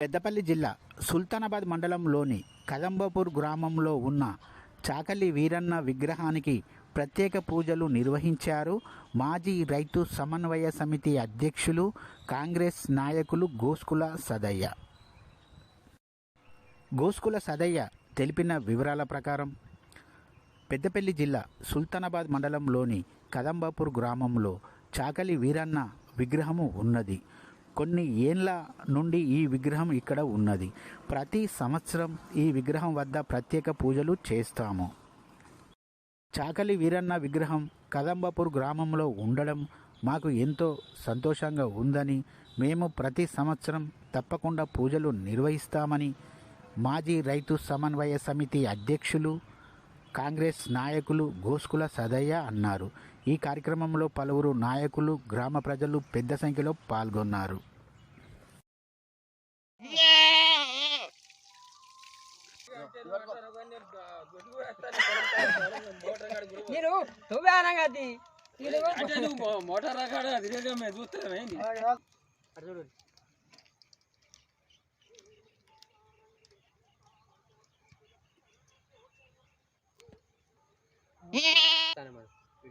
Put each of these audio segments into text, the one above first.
పెద్దపల్లి జిల్లా సుల్తానాబాద్ మండలంలోని కదంబపూర్ గ్రామంలో ఉన్న చాకలి వీరన్న విగ్రహానికి ప్రత్యేక పూజలు నిర్వహించారు. మాజీ రైతు సమన్వయ సమితి అధ్యక్షులు కాంగ్రెస్ నాయకులు గోస్కుల సదయ్య. గోస్కుల సదయ్య తెలిపిన వివరాల ప్రకారం పెద్దపల్లి జిల్లా సుల్తానాబాద్ మండలంలోని కదంబాపూర్ గ్రామంలో చాకలి వీరన్న విగ్రహము ఉన్నది. కొన్ని ఏండ్ల నుండి ఈ విగ్రహం ఇక్కడ ఉన్నది. ప్రతి సంవత్సరం ఈ విగ్రహం వద్ద ప్రత్యేక పూజలు చేస్తాము. చాకలి వీరన్న విగ్రహం కదంబపూర్ గ్రామంలో ఉండడం మాకు ఎంతో సంతోషంగా ఉందని మేము ప్రతి సంవత్సరం తప్పకుండా పూజలు నిర్వహిస్తామని మాజీ రైతు సమన్వయ సమితి అధ్యక్షులు కాంగ్రెస్ నాయకులు గోస్కుల సదయ్య అన్నారు. ఈ కార్యక్రమంలో పలువురు నాయకులు గ్రామ ప్రజలు పెద్ద సంఖ్యలో పాల్గొన్నారు. మోటార్ రకాడ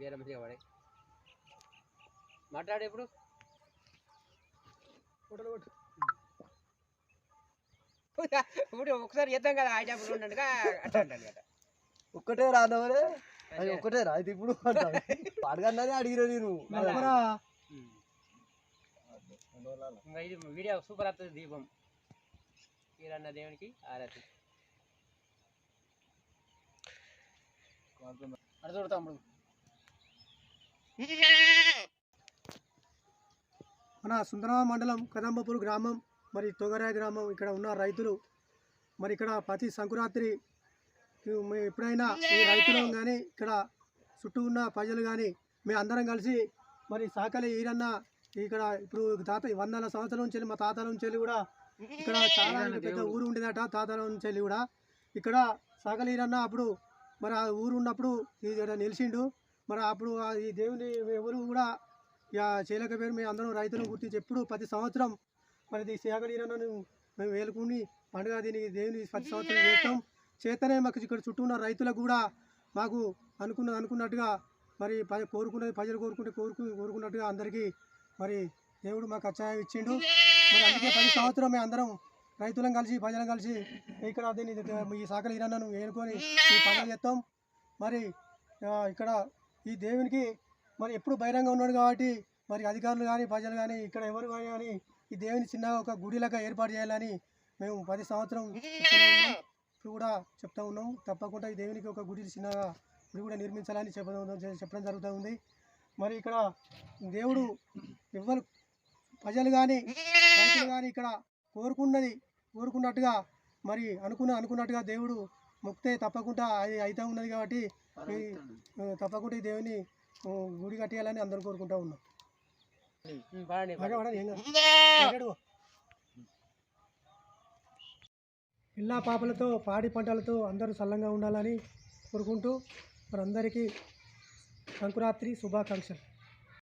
వీడియోలో మంచిగా పడే. మాట్లాడు ఇప్పుడు ఇప్పుడు ఒకసారి చేద్దాం కదా ఆయన ఉండగా అట్లా అంటాను కదా. ఒక్కటే రానవరే అది. ఒక్కటే రా ఇది ఇప్పుడు అడగన్నదే అడిగిన నేను. ఇంకా ఇది వీడియో సూపర్ వస్తుంది దీపం. వీరన్న దేవునికి ఆరతి తమ్ముడు. మన సుందరమ మండలం కదంబపూర్ గ్రామం మరి తొగరాయ గ్రామం ఇక్కడ ఉన్న రైతులు మరి ఇక్కడ ప్రతి సంకురాత్రి ఎప్పుడైనా ఈ రైతులు కానీ ఇక్కడ చుట్టూ ఉన్న ప్రజలు కానీ మేము అందరం కలిసి మరి సాకలి ఈరన్న ఇక్కడ ఇప్పుడు తాత వందల సంవత్సరాల నుంచి మా తాతల నుంచి కూడా ఇక్కడ చాలా పెద్ద ఊరు ఉండేదట తాతల నుంచి కూడా. ఇక్కడ సాకలి ఈరన్న అప్పుడు మరి ఆ ఊరు ఉన్నప్పుడు ఇక్కడ నిలిచిండు. మరి అప్పుడు ఈ దేవుని ఎవరు కూడా ఇక చేయలేక పేరు మేము అందరం రైతులను గుర్తించి ఎప్పుడు ప్రతి సంవత్సరం మరి ఈ సేకరీరను మేము వేలుకుని పండుగ దీనికి దేవుని ప్రతి సంవత్సరం చేస్తాం. చేతనే మాకు ఇక్కడ చుట్టూ ఉన్న రైతులకు కూడా మాకు అనుకున్న అనుకున్నట్టుగా మరి కోరుకున్నది ప్రజలు కోరుకుంటే కోరుకు కోరుకున్నట్టుగా అందరికీ మరి దేవుడు మాకు అచ్చాయం ఇచ్చిండు. మరి అందుకే ప్రతి సంవత్సరం మేము అందరం రైతులం కలిసి ప్రజలం కలిసి ఇక్కడ దీన్ని ఈ సాకలి ఇరన్నను వేనుకొని ఈ పండుగ చేస్తాం. మరి ఇక్కడ ఈ దేవునికి మరి ఎప్పుడు బహిరంగ ఉన్నాడు కాబట్టి మరి అధికారులు కానీ ప్రజలు కానీ ఇక్కడ ఎవరు కానీ కానీ ఈ దేవుని చిన్నగా ఒక గుడిలాగా ఏర్పాటు చేయాలని మేము పది సంవత్సరం ఇప్పుడు కూడా చెప్తా ఉన్నాం. తప్పకుండా ఈ దేవునికి ఒక గుడి చిన్నగా గుడి కూడా నిర్మించాలని చెప్పడం చెప్పడం జరుగుతూ ఉంది. మరి ఇక్కడ దేవుడు ఎవరు ప్రజలు కానీ రైతులు కానీ ఇక్కడ కోరుకున్నది కోరుకున్నట్టుగా మరి అనుకున్న అనుకున్నట్టుగా దేవుడు మొక్కితే తప్పకుండా అది అయితే ఉన్నది కాబట్టి తప్పకుండా ఈ దేవుని గుడి కట్టేయాలని అందరూ కోరుకుంటా ఉన్నాం. పిల్ల పాపలతో పాడి పంటలతో అందరూ చల్లంగా ఉండాలని కోరుకుంటూ మరి అందరికీ సంకురాత్రి శుభాకాంక్షలు.